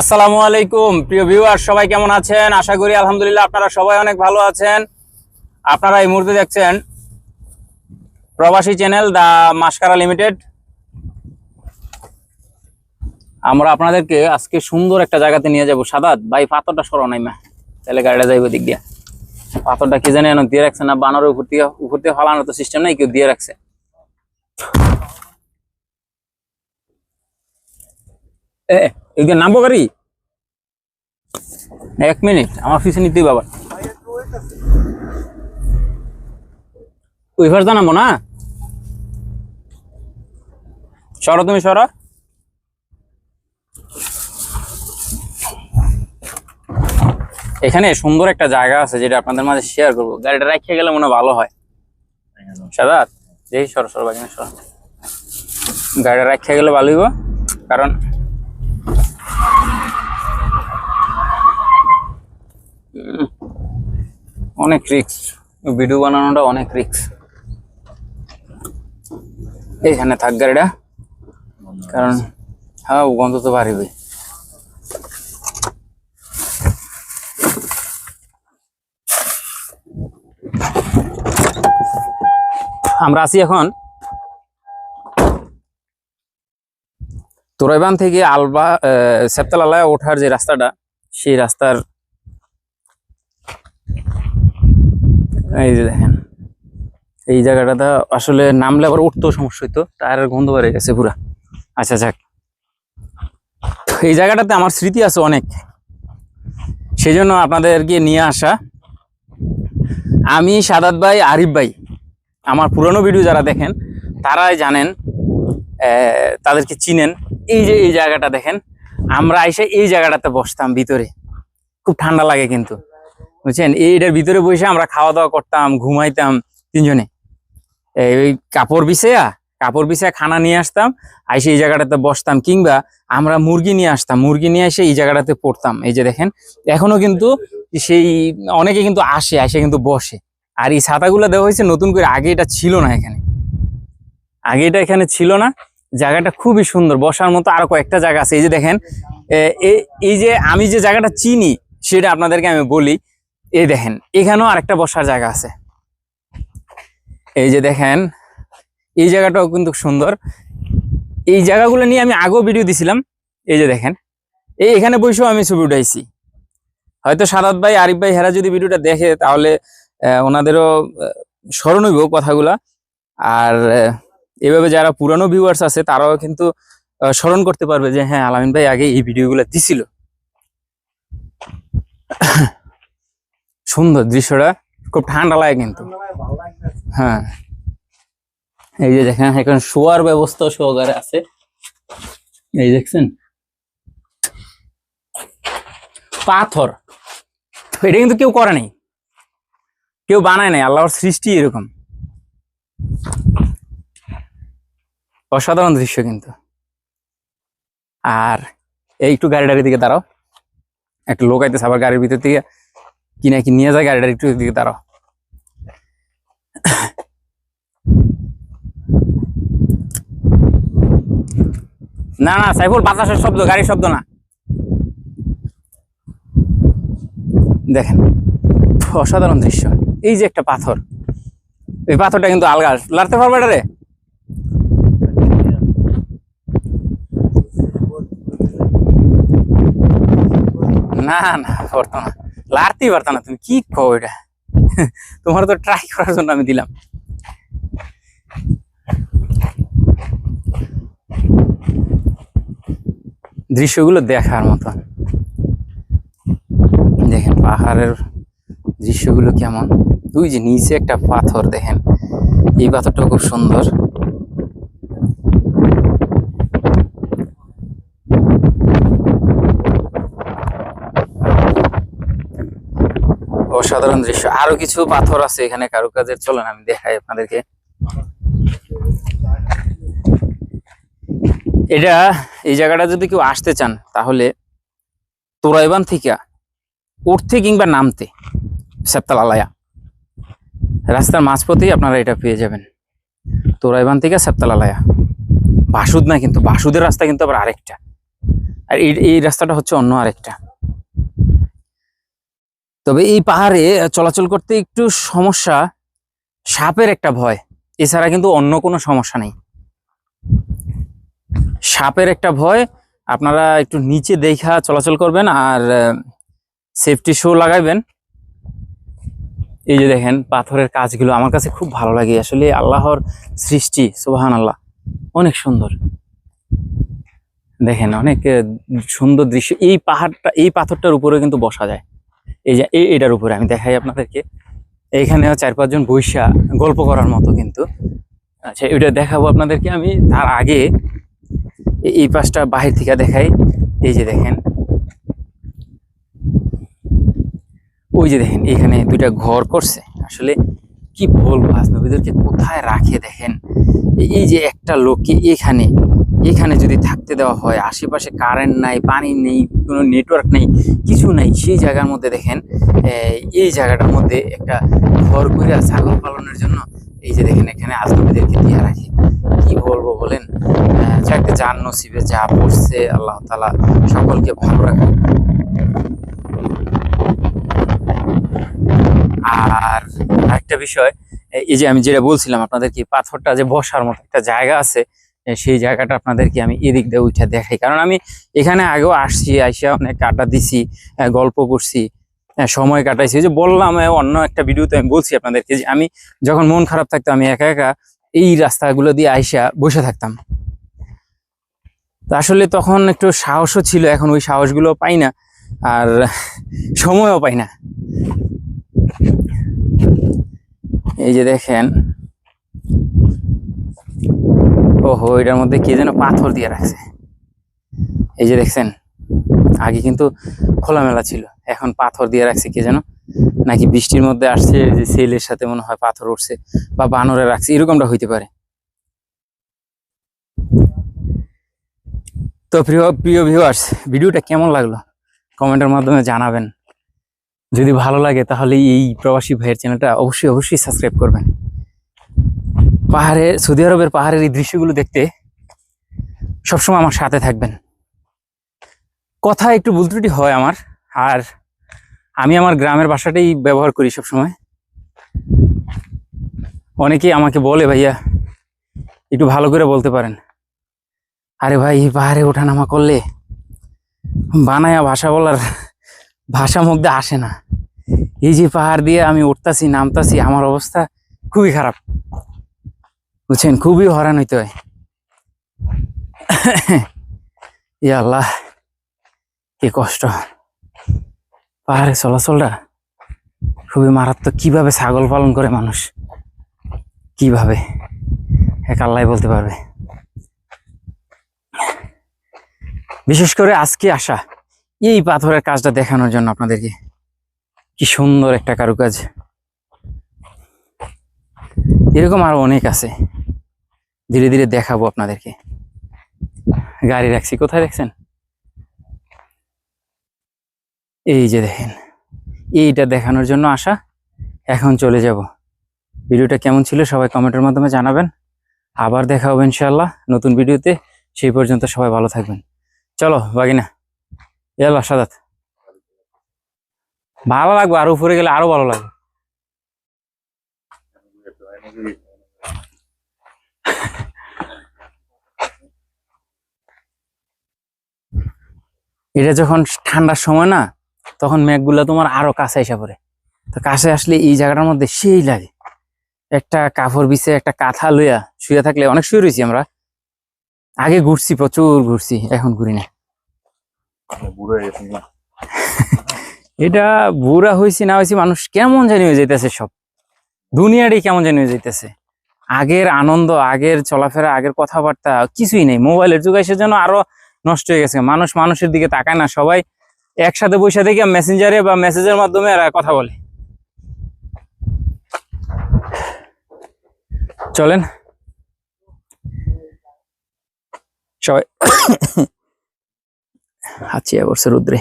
আসসালামু আলাইকুম। প্রিয় ভিউয়ার, সবাই কেমন আছেন? আশা করি আলহামদুলিল্লাহ আপনারা সবাই অনেক ভালো আছেন। আপনারা এই মুহূর্তে দেখছেন প্রবাসী চ্যানেল দা মাসকারা লিমিটেড। আমরা আপনাদেরকে আজকে সুন্দর একটা জায়গাতে নিয়ে যাব, সাদাত। ভাই, পাথরটা সরো নাই মা। তাহলে গাড়িটা যাইব দিক দিয়ে। পাথরটা কি জানি এনে দিয়ে রাখছে না বানার উপর থেকে উপর থেকে ফালানোর তো সিস্টেম নাই, কেউ দিয়ে রাখছে। এ এদিকে নামবো গাড়ি? এক মিনিট, আমার পিছনে নিতেই বাবা ওই ভার জানাব না? সরো তুমি, সরো। এখানে সুন্দর একটা জায়গা আছে যেটা আপনাদের মাঝে শেয়ার করব। গাড়িটা রাখিয়ে গেলে মনে ভালো হয়। সাদাত? যেই সর সর বাকিনা সর। গাড়িটা রাখিয়ে গেলে ভালো কারণ অনেক রিক্স ভিডিও বানানোটা অনেক রিক্স এইখানে থাক গাড়িটা। কারণ হ্যাঁ গন্ধ তো বাড়িবে আমরা আছি এখন তোরাইবান থেকে আলবা সেপ্তালালায় ওঠার যে রাস্তাটা, সেই রাস্তার এই যে দেখেন, এই জায়গাটাতে আসলে নামলে আবার উঠতেও সমস্যা হইতো টায়ারের গন্ধ বেড়ে গেছে পুরা। আচ্ছা যাক। এই জায়গাটাতে আমার স্মৃতি আছে অনেক। সেই জন্য আপনাদেরকে নিয়ে আসা আমি সাদাত ভাই, আরিফ ভাই, আমার পুরনো ভিডিও যারা দেখেন, তারাই জানেন তাদেরকে চিনেন। এই যে এই জায়গাটা দেখেন, আমরা এসে এই জায়গাটাতে বসতাম ভিতরে। খুব ঠান্ডা লাগে কিন্তু। বুঝছেন? এইটার ভিতরে বসে আমরা খাওয়া দাওয়া করতাম, ঘুমাইতাম তিনজনে। এই কাপড় বিছাইয়া কাপড় বিছাইয়া খানা নিয়ে আসতাম, আইসে এই জায়গাটাতে বসতাম। কিংবা আমরা মুরগি নিয়ে আসতাম, মুরগি নিয়ে এসে এই জায়গাটাতে পড়তাম। এই যে দেখেন, এখনও কিন্তু সেই অনেকে কিন্তু আসে আসে কিন্তু বসে। আর এই ছাতাগুলো দেওয়া হয়েছে, নতুন করে আগে এটা ছিল না এখানে। আগে এটা এখানে ছিল না। জায়গাটা খুবই সুন্দর, বসার মতো আরও কয়েকটা জায়গা আছে। এই যে দেখেন এই যে আমি যে জায়গাটা চিনি, সেটা আপনাদেরকে আমি বলি। এই দেখেন, এখানেও আরেকটা বসার জায়গা আছে। এই যে দেখেন, এই জায়গাটাও কিন্তু সুন্দর। এই জায়গাগুলো নিয়ে আমি আগেও ভিডিও দিছিলাম। এই যে দেখেন, এই এখানে বসেও আমি ছবি উঠাইছি। হয়তো সাদাত ভাই, আরিফ ভাই, হেরা যদি ভিডিওটা দেখে, তাহলে ওনাদেরও স্মরণ হইব কথাগুলা। আর এভাবে যারা পুরানো ভিউয়ার্স আছে, তারাও কিন্তু স্মরণ করতে পারবে যে হ্যাঁ আলামিন ভাই আগে এই ভিডিওগুলো দিছিল। সুন্দর দৃশ্যটা খুব ঠান্ডা লাগে কিন্তু। হ্যাঁ। এই যে দেখেন, এখন শোয়ার ব্যবস্থা সহকারে আছে। এই দেখছেন? পাথর। এটা কিন্তু কেউ করে নাই। কেউ বানায় নাই, আল্লাহর সৃষ্টি এরকম। অসাধারণ দৃশ্য কিন্তু। আর এই একটু গাড়িটার দিকে দাঁড়াও। একটা লোক আইতেছে আবার গাড়ির ভিতর থেকে। কি কি নিয়ে যায় গাড়িটা একটু দিকে দাঁড়াও। না না, সাইফুল, বাতাসের শব্দ, গাড়ির শব্দ না। দেখেন, অসাধারণ দৃশ্য। এই যে একটা পাথর, এই পাথরটা কিন্তু আলগা। লাড়তে পারবে এটা রে? না না পারতো না লাড়তেই পারতো না তুমি, কি কো এটা? তোমার তো ট্রাই করার জন্য আমি দিলাম। দৃশ্যগুলো দেখার মতো। দেখেন পাহাড়ের দৃশ্যগুলো কেমন। দুই যে নিচে একটা পাথর দেখেন, এই পাথরটা খুব সুন্দর। অসাধারণ দৃশ্য। আরও কিছু পাথর আছে এখানে, কারুকাজের চলেন আমি দেখাই আপনাদেরকে। এটা এই জায়গাটা যদি কেউ আসতে চান, তাহলে তোরাইবান থেকে উঠতে কিংবা নামতে সেপ্তালালয়া। রাস্তার মাঝপথেই আপনারা এটা পেয়ে যাবেন। তোরাইবান থেকে সেপ্তালালয়া। বাসুদ না কিন্তু, বাসুদের রাস্তা কিন্তু আবার আরেকটা। আর এই রাস্তাটা হচ্ছে অন্য আরেকটা। তবে এই পাহাড়ে চলাচল করতে একটু সমস্যা, সাপের একটা ভয়। এছাড়া কিন্তু অন্য কোনো সমস্যা নেই। সাপের একটা ভয়, আপনারা একটু নিচে দেখা চলাচল করবেন আর সেফটি শো লাগাইবেন। এই যে দেখেন, পাথরের কাজগুলো আমার কাছে খুব ভালো লাগে। আসলে আল্লাহর সৃষ্টি সুবাহান আল্লাহ অনেক সুন্দর। দেখেন, অনেক সুন্দর দৃশ্য। এই পাহাড়টা, এই পাথরটার উপরে কিন্তু বসা যায়। এই যে এটার উপরে আমি দেখাই আপনাদেরকে। এইখানে চার পাঁচজন বৈশা গল্প করার মতো কিন্তু। আচ্ছা এটা দেখাবো আপনাদেরকে আমি। তার আগে এই পাশটা বাহির থেকে দেখাই। এই যে দেখেন। ওই যে দেখেন, এখানে দুইটা ঘর করছে। আসলে কি বলব, হাসনবীদেরকে কোথায় রাখে দেখেন? এই যে একটা লোককে এখানে এখানে যদি থাকতে দেওয়া হয়, আশেপাশে কারেন্ট নাই, পানি নেই, কোনো নেটওয়ার্ক নেই, কিছু নাই, সেই জায়গার মধ্যে দেখেন এই জায়গাটার মধ্যে একটা ঘর করে ছাগল পালনের জন্য এই যে দেখেন এখানে আজনবীদেরকে দিয়ে রাখে। কি বলব বলেন? যাক যার নসিবে যা পড়ছে, আল্লাহ তালা সকলকে ভালো রাখে আর একটা বিষয় এই যে আমি যেটা বলছিলাম, আপনাদেরকে পাথরটা যে বসার মতো একটা জায়গা আছে সেই জায়গাটা আপনাদেরকে আমি এদিক দিয়ে উঠে দেখাই। কারণ আমি এখানে আগেও আসছি, আইসা অনেক কাটা দিছি গল্প করছি সময় কাটাইছি। যে বললাম অন্য একটা ভিডিওতে আমি বলছি আপনাদেরকে যে আমি যখন মন খারাপ থাকতো, আমি একা একা এই রাস্তাগুলো দিয়ে আইসা বসে থাকতাম। আসলে তখন একটু সাহসও ছিল, এখন ওই সাহসগুলো পাই না, আর সময়ও পাই না। এই যে দেখেন ওহো, এটার মধ্যে কে যেন পাথর দিয়ে রাখছে। এই যে দেখছেন, আগে কিন্তু খোলামেলা ছিল, এখন পাথর দিয়ে রাখছে কে যেন। নাকি বৃষ্টির মধ্যে আসছে যে সেলের সাথে মনে হয় পাথর উঠছে বা বানরে রাখছে, এরকমটা হইতে পারে। তো প্রিয় প্রিয় ভিউয়ার্স ভিডিওটা কেমন লাগল? কমেন্টের মাধ্যমে জানাবেন। যদি ভালো লাগে, তাহলে এই প্রবাসী ভাইয়ের চ্যানেলটা অবশ্যই অবশ্যই সাবস্ক্রাইব করবেন। পাহাড়ের সৌদি আরবের পাহাড়ের এই দৃশ্যগুলো দেখতে সবসময় আমার সাথে থাকবেন। কথা একটু ভুল ত্রুটি হয় আমার, আর আমি আমার গ্রামের ভাষাটাই ব্যবহার করি সবসময়। অনেকেই আমাকে বলে, ভাইয়া, একটু ভালো করে বলতে পারেন। আরে ভাই এই পাহাড়ে ওঠানামা করলে বানায়া ভাষা বলার ভাষা মধ্যে আসে না। এই যে পাহাড় দিয়ে আমি উঠতাছি, নামতাছি, আমার অবস্থা খুবই খারাপ। বুঝছেন? খুবই হরান হইতে হয়। আল্লাহ, কি কষ্ট। পাহাড়ে চলাচলটা খুবই মারাত্মক। কীভাবে ছাগল পালন করে মানুষ? কীভাবে? এক আল্লাহ বলতে পারবে। বিশেষ করে আজকে আসা, এই পাথরের কাজটা দেখানোর জন্য আপনাদেরকে। কি সুন্দর একটা কারুকাজ। এরকম আরও অনেক আছে। ধীরে ধীরে দেখাবো আপনাদেরকে। গাড়ি রাখছি, কোথায় দেখছেন এই যে দেখেন, এইটা দেখানোর জন্য আসা। এখন চলে যাব। ভিডিওটা কেমন ছিল সবাই কমেন্টের মাধ্যমে জানাবেন। আবার দেখা হবে ইনশাল্লাহ নতুন ভিডিওতে। সেই পর্যন্ত সবাই ভালো থাকবেন। চলো, বাগিনা। এলা সাদাত। ভালো লাগবে, আরও উপরে গেলে আরও ভালো লাগবে। এটা যখন ঠান্ডার সময় না তখন মেঘগুলো তোমার আরও কাছে এসে পড়ে। তো কাছে আসলে এই জায়গাটার মধ্যে সেই লাগে। একটা কাপড় বিছে একটা কাঁথা লইয়া শুয়ে থাকলে অনেক শুয়ে রয়েছি আমরা। আগে ঘুরছি প্রচুর ঘুরছি এখন ঘুরি না। এটা বুড়া হয়েছি না হয়েছি মানুষ কেমন জানি হয়ে যাইতেছে সব। দুনিয়াটাই কেমন জানি হয়ে যাইতেছে। আগের আনন্দ, আগের চলাফেরা, আগের কথাবার্তা কিছুই নেই। মোবাইলের যুগ এসে যেন আরও নষ্ট হয়ে গেছে। মানুষ মানুষের দিকে তাকায় না। সবাই একসাথে বসে থেকে মেসেঞ্জারে বা মেসেজের মাধ্যমে কথা বলে। চলেন। সবাই হাঁচিয়ে বসে রুদ্রে।